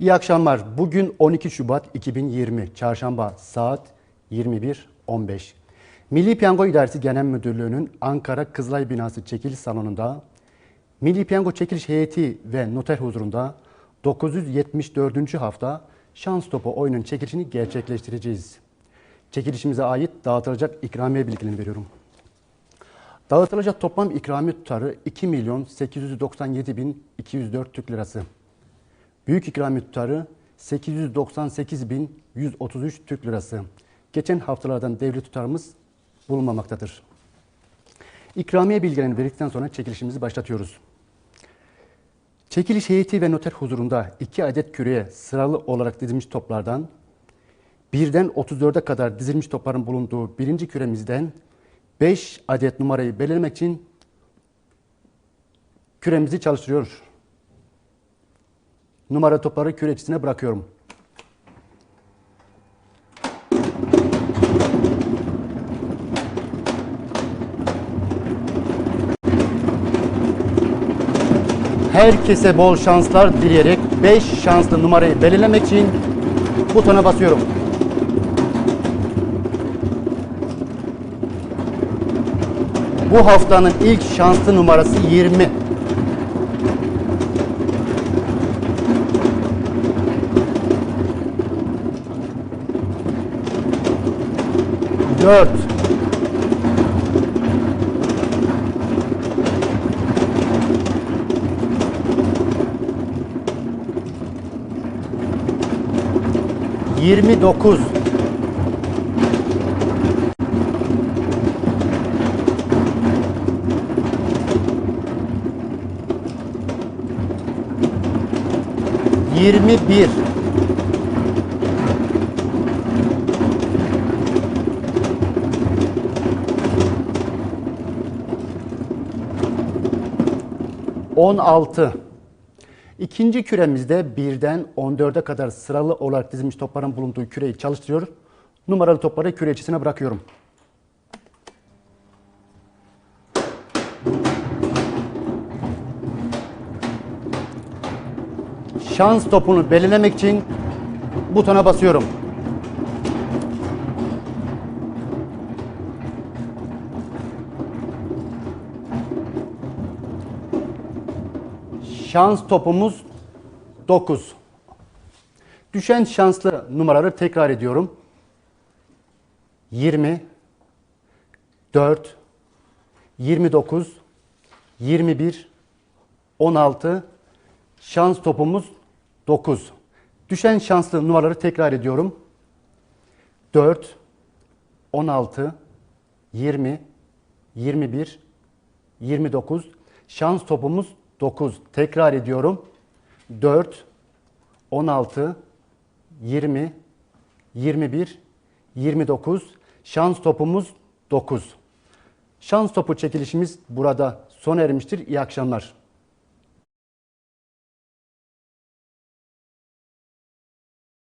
İyi akşamlar. Bugün 12 Şubat 2020 Çarşamba saat 21.15. Milli Piyango İdaresi Genel Müdürlüğü'nün Ankara Kızılay Binası çekiliş salonunda Milli Piyango çekiliş heyeti ve noter huzurunda 974. hafta şans topu oyunun çekilişini gerçekleştireceğiz. Çekilişimize ait dağıtılacak ikramiye bilgilerini veriyorum. Dağıtılacak toplam ikramiye tutarı 2 milyon 897 bin 204 Türk lirası. Büyük ikramiye tutarı 898.133 Türk lirası. Geçen haftalardan devlet tutarımız bulunmamaktadır. İkramiye bilgilerini verdikten sonra çekilişimizi başlatıyoruz. Çekiliş heyeti ve noter huzurunda iki adet küreye sıralı olarak dizilmiş toplardan birden 34'e kadar dizilmiş topların bulunduğu birinci küremizden 5 adet numarayı belirlemek için küremizi çalıştırıyoruz. Numara topları küreçisine bırakıyorum. Herkese bol şanslar dileyerek 5 şanslı numarayı belirlemek için butona basıyorum. Bu haftanın ilk şanslı numarası 20. Dört. Yirmi dokuz. Yirmi bir. On altı. İkinci küremizde birden 14'e kadar sıralı olarak dizilmiş topların bulunduğu küreyi çalıştırıyor. Numaralı topları küre içine bırakıyorum. Şans topunu belirlemek için butona basıyorum. Şans topumuz 9. Düşen şanslı numaraları tekrar ediyorum. 20 4 29 21 16 Şans topumuz 9. Düşen şanslı numaraları tekrar ediyorum. 4 16 20 21 29 Şans topumuz 9. Tekrar ediyorum. 4 16 20 21 29 Şans topumuz 9. Şans topu çekilişimiz burada sona ermiştir. İyi akşamlar.